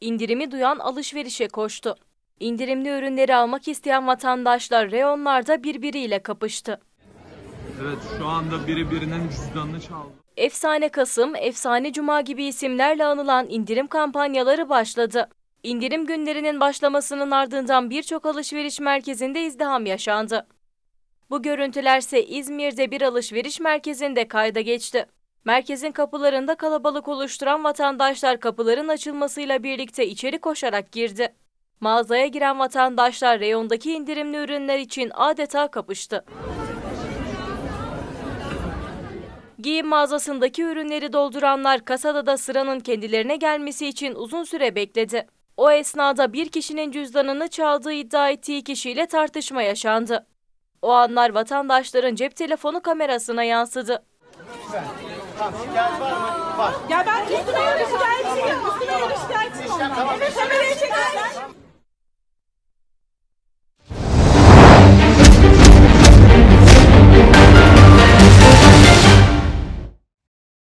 İndirimi duyan alışverişe koştu. İndirimli ürünleri almak isteyen vatandaşlar reyonlarda birbiriyle kapıştı. Evet şu anda biri birinin cüzdanını çaldı. Efsane Kasım, Efsane Cuma gibi isimlerle anılan indirim kampanyaları başladı. İndirim günlerinin başlamasının ardından birçok alışveriş merkezinde izdiham yaşandı. Bu görüntülerse İzmir'de bir alışveriş merkezinde kayda geçti. Merkezin kapılarında kalabalık oluşturan vatandaşlar kapıların açılmasıyla birlikte içeri koşarak girdi. Mağazaya giren vatandaşlar reyondaki indirimli ürünler için adeta kapıştı. Giyim mağazasındaki ürünleri dolduranlar kasada da sıranın kendilerine gelmesi için uzun süre bekledi. O esnada bir kişinin cüzdanını çaldığı iddia ettiği kişiyle tartışma yaşandı. O anlar vatandaşların cep telefonu kamerasına yansıdı. Ya ben üstüme yürü şikayetçiyim. Üstüme yürü şikayetçiyim. Evet kamerayı çekerler.